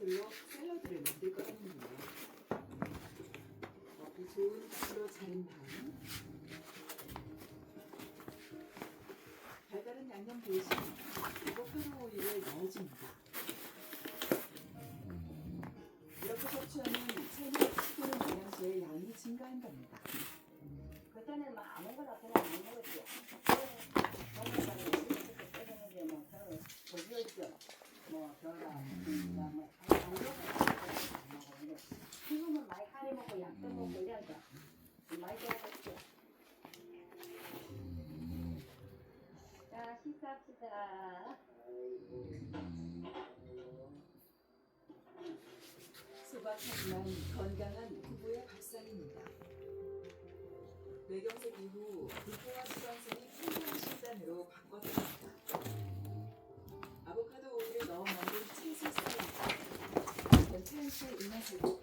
재료들로 샐러드를 만들 거라는데요. 먹기 좋은 풀로 자른 다음 달달한 양념 대신 아보카도 오일을 넣어줍니다. 이렇게 섭취하면 체내 식도는 영양소의 양이 증가한답니다. 그때는 막 아무거나 그냥 안 먹었지. 먹는다고 뭐 서로 보여줘. 뭐 저라 그다음에 안 먹어. 지금은 많이 가리 먹고 약도 먹고 이래서 많이 좋아졌죠. 자 식사합시다. 소박하지만 건강한 부부의 밥상입니다. 뇌경색 이후 불포화 수강생이 풍부한 식단으로 바꿔듭니다. 아보카도 오일을 넣어 만든 채소 샐러드. 괜찮은 씨의 입맛을